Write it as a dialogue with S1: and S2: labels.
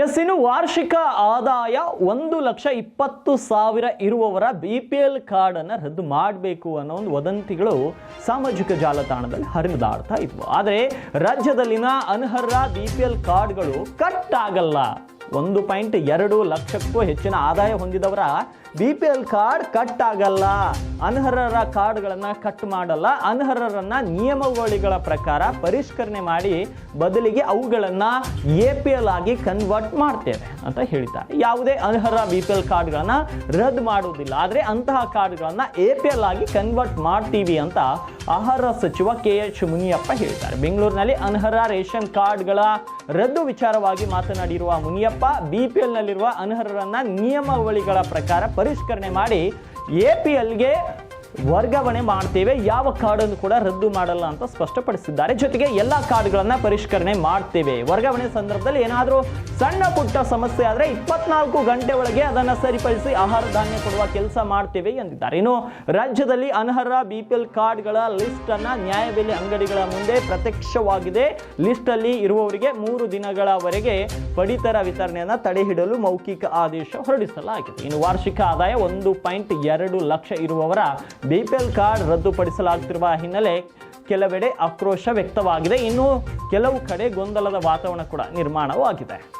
S1: S ಇನ್ನು ವಾರ್ಷಿಕ ಆದಾಯ ಒಂದು ಲಕ್ಷ ಇಪ್ಪತ್ತು ಸಾವಿರ ಇರುವವರ ಬಿ ಪಿ ಎಲ್ ಕಾರ್ಡನ್ನು ರದ್ದು ಮಾಡಬೇಕು ಅನ್ನೋ ಒಂದು ವದಂತಿಗಳು ಸಾಮಾಜಿಕ ಜಾಲತಾಣದಲ್ಲಿ ಹರಿದಾಡ್ತಾ ಇದ್ವು. ಆದರೆ ರಾಜ್ಯದಲ್ಲಿನ ಅನರ್ಹ ಬಿ ಪಿ ಎಲ್ ಕಾರ್ಡ್ಗಳು ಕಟ್ ಆಗಲ್ಲ. ಒಂದು ಪಾಯಿಂಟ್ ಎರಡು ಲಕ್ಷಕ್ಕೂ ಹೆಚ್ಚಿನ ಆದಾಯ ಹೊಂದಿದವರ B P L card cut ಆಗಲ್ಲ ಅನರ್ಹರ ಕಾರ್ಡ್ಗಳನ್ನು ಕಟ್ ಮಾಡಲ್ಲ. ಅನರ್ಹರನ್ನು ನಿಯಮಾವಳಿಗಳ ಪ್ರಕಾರ ಪರಿಷ್ಕರಣೆ ಮಾಡಿ ಬದಲಿಗೆ ಅವುಗಳನ್ನು ಎ ಪಿ ಎಲ್ ಆಗಿ ಕನ್ವರ್ಟ್ ಮಾಡ್ತೇವೆ ಅಂತ ಹೇಳ್ತಾರೆ ಯಾವುದೇ ಅನರ್ಹ ಬಿ ಪಿ ಎಲ್ ಕಾರ್ಡ್ಗಳನ್ನು ರದ್ದು ಮಾಡುವುದಿಲ್ಲ. ಆದರೆ ಅಂತಹ ಕಾರ್ಡ್ಗಳನ್ನು ಎ ಪಿ ಎಲ್ ಆಗಿ ಕನ್ವರ್ಟ್ ಮಾಡ್ತೀವಿ ಅಂತ ಆಹಾರ ಸಚಿವ ಕೆ ಎಚ್ ಮುನಿಯಪ್ಪ ಹೇಳಿದ್ದಾರೆ. ಬೆಂಗಳೂರಿನಲ್ಲಿ ಅನರ್ಹ ರೇಷನ್ ಕಾರ್ಡ್ಗಳ ರದ್ದು ವಿಚಾರವಾಗಿ ಮಾತನಾಡಿರುವ ಮುನಿಯಪ್ಪ ಬಿ ಪಿ ಎಲ್ನಲ್ಲಿರುವ ಅನರ್ಹರನ್ನ ನಿಯಮಾವಳಿಗಳ ಪ್ರಕಾರ ಪರಿಷ್ಕರಣೆ ಮಾಡಿ ಎ ಪಿ ಎಲ್ಗೆ ವರ್ಗಾವಣೆ ಮಾಡ್ತೇವೆ. ಯಾವ ಕಾರ್ಡನ್ನು ಕೂಡ ರದ್ದು ಮಾಡಲ್ಲ ಅಂತ ಸ್ಪಷ್ಟಪಡಿಸಿದ್ದಾರೆ. ಜೊತೆಗೆ ಎಲ್ಲ ಕಾರ್ಡ್ಗಳನ್ನು ಪರಿಷ್ಕರಣೆ ಮಾಡ್ತೇವೆ. ವರ್ಗಾವಣೆ ಸಂದರ್ಭದಲ್ಲಿ ಏನಾದರೂ ಸಣ್ಣ ಪುಟ್ಟ ಸಮಸ್ಯೆ ಆದರೆ ಇಪ್ಪತ್ನಾಲ್ಕು ಗಂಟೆ ಒಳಗೆ ಅದನ್ನು ಸರಿಪಡಿಸಿ ಆಹಾರ ಧಾನ್ಯ ಕೊಡುವ ಕೆಲಸ ಮಾಡ್ತೇವೆ ಎಂದಿದ್ದಾರೆ. ಇನ್ನು ರಾಜ್ಯದಲ್ಲಿ ಅನರ್ಹ ಬಿ ಪಿ ಎಲ್ ಕಾರ್ಡ್ಗಳ ಲಿಸ್ಟ್ ಅನ್ನ ನ್ಯಾಯಬೆಲೆ ಅಂಗಡಿಗಳ ಮುಂದೆ ಪ್ರತ್ಯಕ್ಷವಾಗಿದೆ. ಲಿಸ್ಟ್ ಅಲ್ಲಿ ಇರುವವರಿಗೆ ಮೂರು ದಿನಗಳವರೆಗೆ ಪಡಿತರ ವಿತರಣೆಯನ್ನು ತಡೆಹಿಡಲು ಮೌಖಿಕ ಆದೇಶ ಹೊರಡಿಸಲಾಗಿದೆ. ಇನ್ನು ವಾರ್ಷಿಕ ಆದಾಯ ಒಂದು ಪಾಯಿಂಟ್ ಎರಡು ಲಕ್ಷ ಇರುವವರ ಬಿಪಿಎಲ್ ಕಾರ್ಡ್ ರದ್ದುಪಡಿಸಲಾಗುತ್ತಿರುವ ಹಿನ್ನೆಲೆ ಕೆಲವೆಡೆ ಆಕ್ರೋಶ ವ್ಯಕ್ತವಾಗಿದೆ. ಇನ್ನು ಕೆಲವು ಕಡೆ ಗೊಂದಲದ ವಾತಾವರಣ ಕೂಡ ನಿರ್ಮಾಣವಾಗಿದೆ